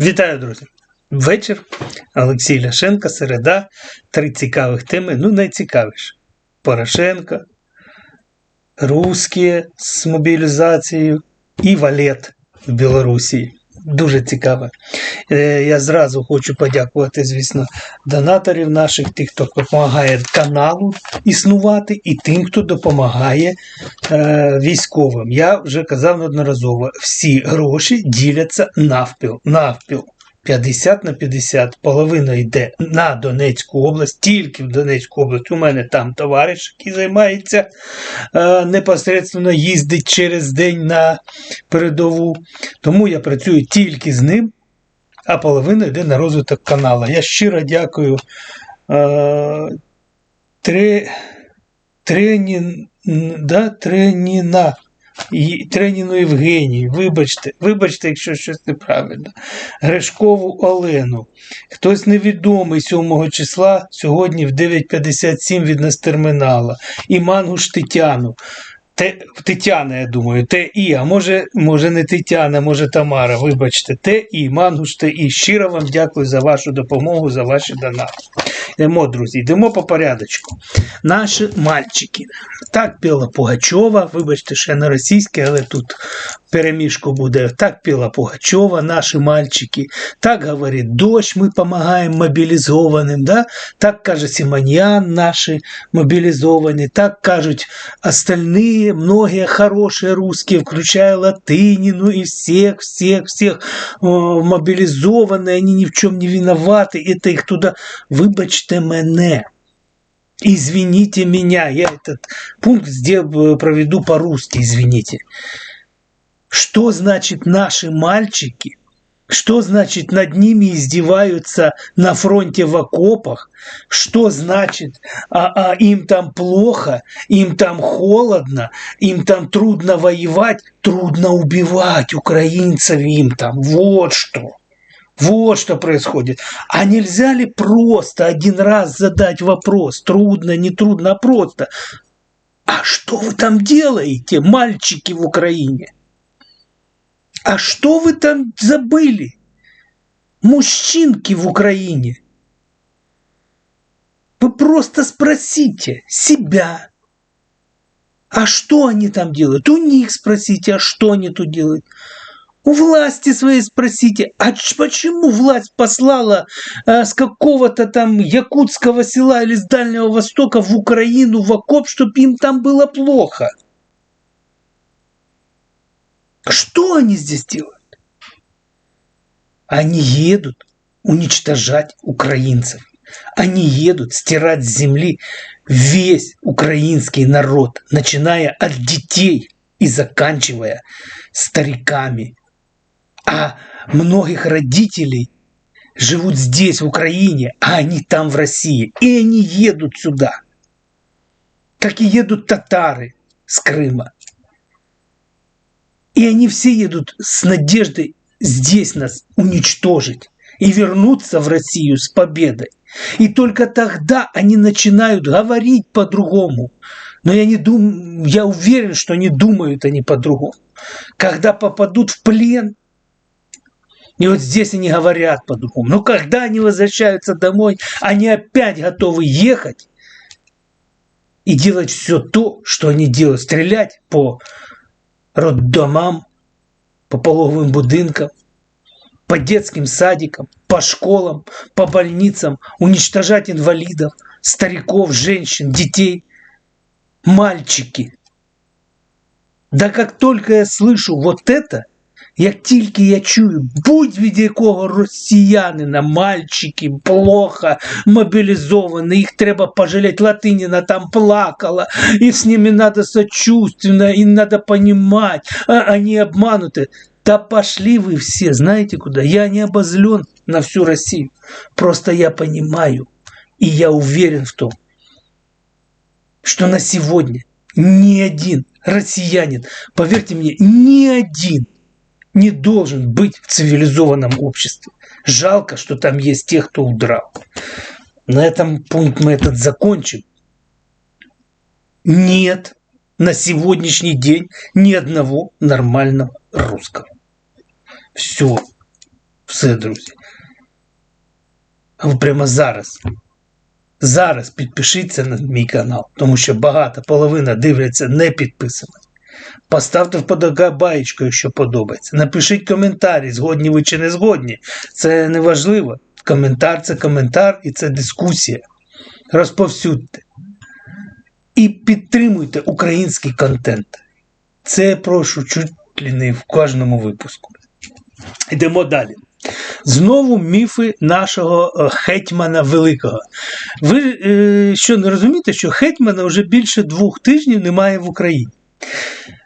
Вітаю, друзі! Вечір. Олексій Ляшенко, середа. Три цікавих теми. Ну, найцікавіше. Порошенко, русські з мобілізацією і валет в Білорусі. Дуже цікаво. Е, Я зразу хочу подякувати, звісно, донаторів наших, тих, хто допомагає каналу існувати, і тим, хто допомагає е, військовим. Я вже казав неодноразово, всі гроші діляться навпіл. навпіл. 50 на 50, половина йде на Донецьку область, тільки в Донецьку область. У мене там товариш, який займається е, непосередньо їздить через день на передову. Тому я працюю тільки з ним, а половина йде на розвиток каналу. Я щиро дякую е, Тре, Тренін, да, Треніна. Треніну Євгенію, вибачте, вибачте, якщо щось неправильно. Гришкову Олену. Хтось невідомий 7 числа сьогодні в 9.57 від нас термінала. І Мангуш Тетяну. Те, Тетяна, я думаю, те і, а може, може не Тетяна, може Тамара, вибачте, те і, Мангуш те і. Щиро вам дякую за вашу допомогу, за ваші донати. Йдемо, друзі, йдемо по порядочку. Наші мальчики. Так піла Пугачова, вибачте, ще не російське, але тут перемішку буде. Так піла Пугачова, наші мальчики. Так говорить дощ, ми допомагаємо мобілізованим. Да? Так каже Симоньян, наші мобілізовані. Так кажуть многие хорошие русские, включая Латынину и всех, всех, всех о, мобилизованные, они ни в чем не виноваты, это их туда, выбачьте мене. Извините меня, я этот пункт сдел- проведу по-русски, извините. Что значит наши мальчики? Что значит над ними издеваются на фронте в окопах? Что значит а, а им там плохо, им там холодно, им там трудно воевать, трудно убивать украинцев им там. Вот что. Вот что происходит. А нельзя ли просто один раз задать вопрос, трудно, не трудно, а просто, а что вы там делаете, мальчики в Украине? А что вы там забыли? Мужчинки в Украине. Вы просто спросите себя, а что они там делают? У них спросите, а что они тут делают? У власти своей спросите, а почему власть послала э, с какого-то там якутского села или с Дальнего Востока в Украину в окоп, чтобы им там было плохо? Что они здесь делают? Они едут уничтожать украинцев. Они едут стирать с земли весь украинский народ, начиная от детей и заканчивая стариками. А многих родителей живут здесь, в Украине, а они там, в России. И они едут сюда. Как и едут татары с Крыма. И они все едут с надеждой здесь нас уничтожить и вернуться в Россию с победой. И только тогда они начинают говорить по-другому. Но я не дум... я уверен, что не думают они по-другому. Когда попадут в плен, и вот здесь они говорят по-другому. Но когда они возвращаются домой, они опять готовы ехать и делать все то, что они делают. Стрелять по роддомам, по пологовым будинкам, по детским садикам, по школам, по больницам, уничтожать инвалидов, стариков, женщин, детей, мальчики. Да как только я слышу вот это, як тільки я чую, будь від якого росіянина, мальчики, плохо мобілізовані, їх треба пожалеть. Латиніна там плакала, і з ними надо сочувственно, и надо понимать, а они обмануты. Да пошли вы все, знаете куда? Я не обозлен на всю Россию. Просто я понимаю, и я уверен в том, что на сегодня ни один россиянин, поверьте мне, ни один не должен быть в цивилизованном обществе. Жалко, что там есть те, кто удрал. На этом пункт мы этот закончим. Нет на сегодняшний день ни одного нормального русского. Все. Все, друзі. А ви прямо зараз. Зараз підпишіться на мій канал, тому що багата половина дивляться не підписано. Поставте вподобайку, якщо подобається. Напишіть коментарі, згодні ви чи не згодні. Це не важливо. Коментар це коментар і це дискусія. Розповсюдьте. І підтримуйте український контент. Це я прошу чуть ли не в кожному випуску. Йдемо далі. Знову міфи нашого е, гетьмана Великого. Ви е, що не розумієте, що гетьмана вже більше двох тижнів немає в Україні?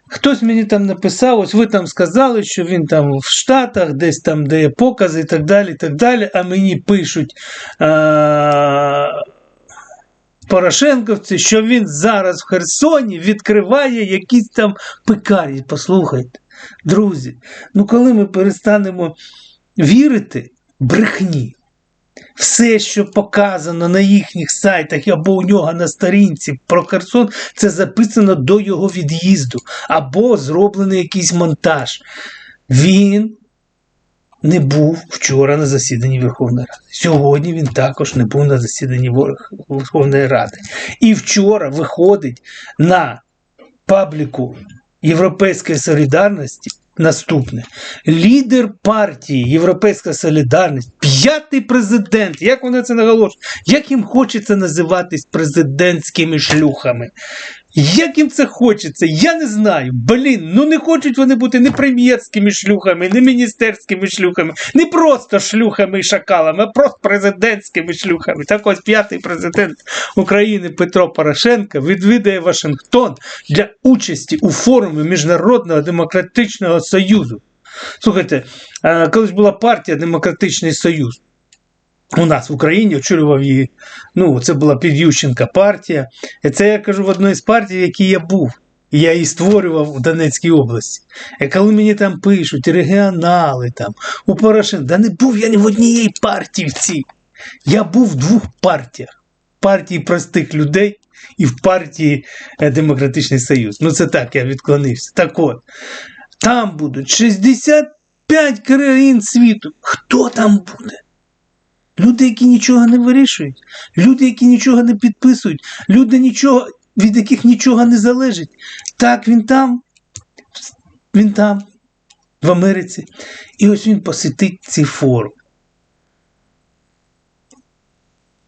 Хтось мені там написав, ось ви там сказали, що він там в Штатах, десь там дає покази і так далі, і так далі, а мені пишуть а, Порошенковці, що він зараз в Херсоні відкриває якісь там пекарні. Послухайте, друзі, ну коли ми перестанемо вірити брехні, все, що показано на їхніх сайтах або у нього на сторінці про Херсон, це записано до його від'їзду, або зроблений якийсь монтаж. Він не був вчора на засіданні Верховної Ради. Сьогодні він також не був на засіданні Верховної Ради. І вчора виходить на пабліку Європейської солідарності наступне. Лідер партії Європейська Солідарність, п'ятий президент. Як вони це наголошують? Як їм хочеться називатись президентськими шлюхами? Як їм це хочеться? Я не знаю. Блін, ну не хочуть вони бути не прем'єрськими шлюхами, не міністерськими шлюхами, не просто шлюхами і шакалами, а просто президентськими шлюхами. Так ось п'ятий президент України Петро Порошенко відвідає Вашингтон для участі у форумі Міжнародного демократичного союзу. Слухайте, е, колись була партія Демократичний Союз. У нас в Україні очолював її. Ну, це була Підющенка партія. І це я кажу в одній з партій, в якій я був. І я її створював у Донецькій області. І коли мені там пишуть, регіонали там, у Порошенка, да не був я ні в однієї партії в цій. Я був в двох партіях: партії простих людей і в партії е, Демократичний Союз. Ну, це так, я відклонився. Так от, там будуть 65 країн світу. Хто там буде? Люди, які нічого не вирішують, люди, які нічого не підписують, люди, нічого, від яких нічого не залежить. Так, він там, він там, в Америці. І ось він посетить цей форум.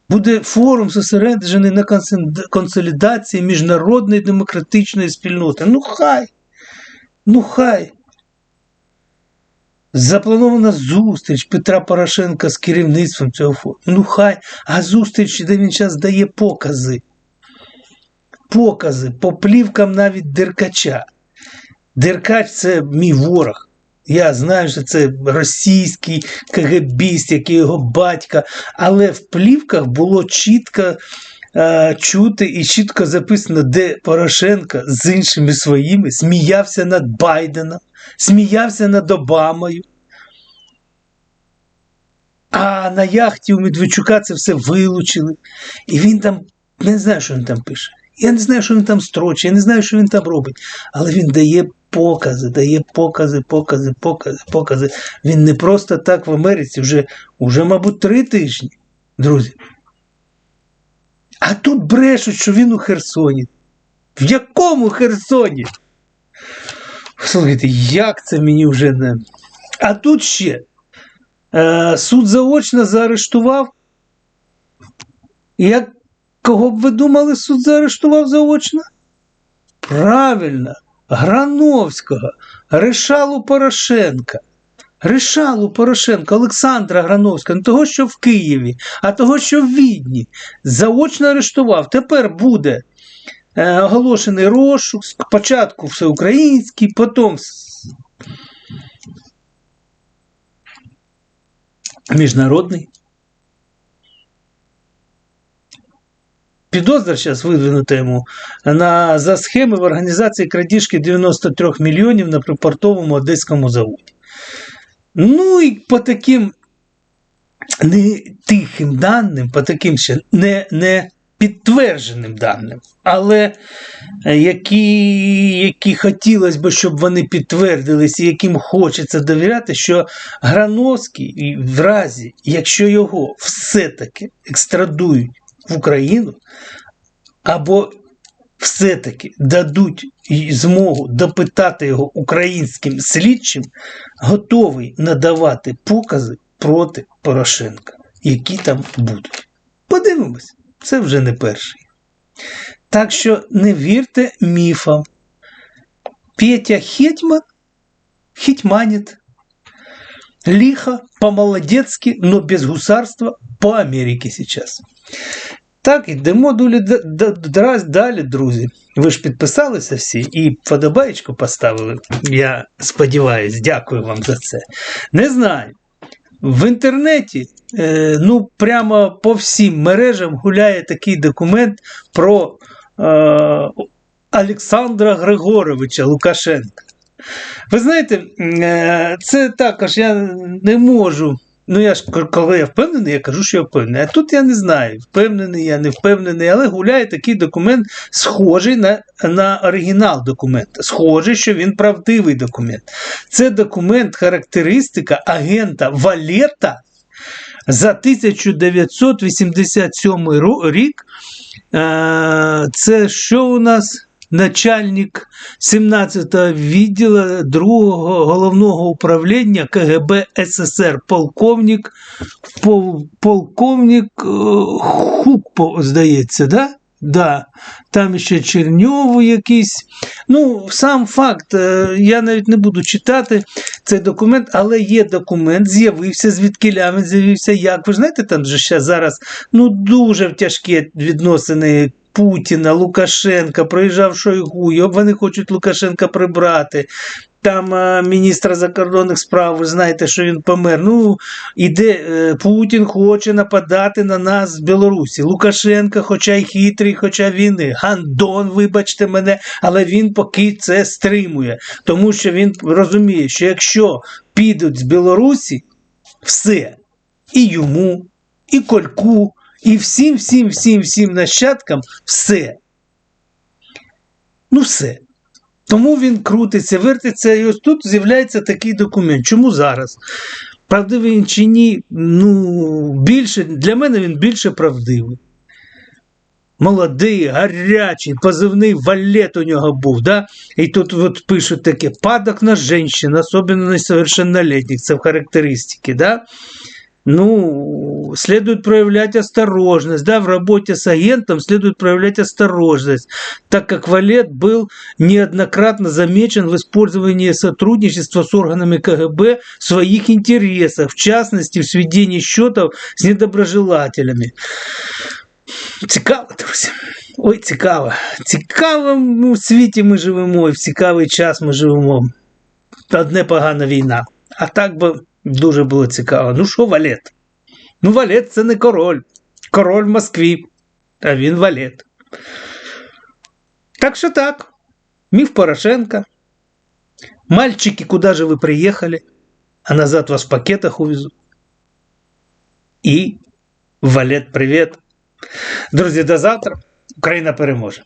Буде форум зосереджений на консолідації міжнародної демократичної спільноти. Ну хай, ну хай. Запланована зустріч Петра Порошенка з керівництвом цього фонду. Ну хай, а зустріч, де він зараз дає покази. Покази по плівкам навіть Деркача. Деркач це мій ворог. Я знаю, що це російський КГБіст, який його батька, але в плівках було чітко е, чути і чітко записано, де Порошенко з іншими своїми сміявся над Байденом, сміявся над Обамою. А на яхті у Медведчука це все вилучили. І він там не знаю, що він там пише. Я не знаю, що він там строчить, я не знаю, що він там робить. Але він дає покази, дає покази, покази, покази, покази. Він не просто так в Америці вже, вже мабуть, три тижні, друзі. А тут брешуть, що він у Херсоні. В якому Херсоні? Слухайте, як це мені вже не. А тут ще е, суд заочно заарештував. Як кого б ви думали, суд заарештував заочно? Правильно, Грановського, Решалу Порошенка. Решалу Порошенка, Олександра Грановського, не того, що в Києві, а того, що в Відні, заочно арештував. Тепер буде е, оголошений розшук, спочатку всеукраїнський, потім міжнародний. Підозра зараз видвинута йому на, за схеми в організації крадіжки 93 мільйонів на припортовому одеському заводі. Ну і по таким не тихим даним, по таким ще не, не підтвердженим даним, але е, які, які хотілося б, щоб вони підтвердились, і яким хочеться довіряти, що Грановський в разі, якщо його все-таки екстрадують в Україну, або все-таки дадуть змогу допитати його українським слідчим, готовий надавати покази проти Порошенка, які там будуть. Подивимось, це вже не перший. Так що не вірте міфам. Петя Хетьман хетьманит. Лихо, по-молодецки, но без гусарства по Америке сейчас. Так, йдемо далі, друзі. Ви ж підписалися всі і вподобаєчку поставили. Я сподіваюсь, дякую вам за це. Не знаю. В інтернеті, е, ну, прямо по всім мережам гуляє такий документ про е, Олександра Григоровича Лукашенка. Ви знаєте, е, це також я не можу. Ну, я ж коли я впевнений, я кажу, що я впевнений. А тут я не знаю, впевнений, я не впевнений, але гуляє такий документ, схожий на, на оригінал документа. Схожий, що він правдивий документ. Це документ, характеристика агента Валета за 1987 рік. Е, Це що у нас? Начальник 17-го відділу 2-го головного управління КГБ СССР, полковник, пол, полковник е, Хупо, здається, да? Да. Там ще Черньову якийсь. Ну, сам факт, е, я навіть не буду читати цей документ, але є документ, з'явився, звідки він з'явився, як. Ви знаєте, там же ще зараз ну, дуже тяжкі відносини Путіна, Лукашенка, приїжджав Шойгу, вони хочуть Лукашенка прибрати. Там е, міністра закордонних справ, ви знаєте, що він помер. Ну, іде е, Путін хоче нападати на нас з Білорусі. Лукашенка, хоча й хитрий, хоча він і гандон, вибачте мене, але він поки це стримує. Тому що він розуміє, що якщо підуть з Білорусі, все. І йому, і Кольку, і всім, всім, всім, всім нащадкам все. Ну, все. Тому він крутиться, вертиться, і ось тут з'являється такий документ. Чому зараз? Правдивий він чи ні? Ну, більше, для мене він більше правдивий. Молодий, гарячий, позивний валет у нього був, да? І тут от пишуть таке: падок на женщин, особенно на несовершеннолетних, це в характеристике, да? Ну, следует проявлять осторожность, да, в работе с агентом следует проявлять осторожность, так как Валет был неоднократно замечен в использовании сотрудничества с органами КГБ в своих интересах, в частности, в сведении счетов с недоброжелателями. Цікаво, друзі. Ой, цікаво. Цікавому світі ми живемо, і в цікавий час ми живемо. Одне погана війна. А так би Дуже було цікаво. Ну що, валет? Ну, валет це не король. Король в Москві, а він валет. Так що так. Міф Порошенка. Мальчики, куда же вы приехали? А назад вас в пакетах увезу. І валет, привіт. Друзі, до завтра. Україна переможе.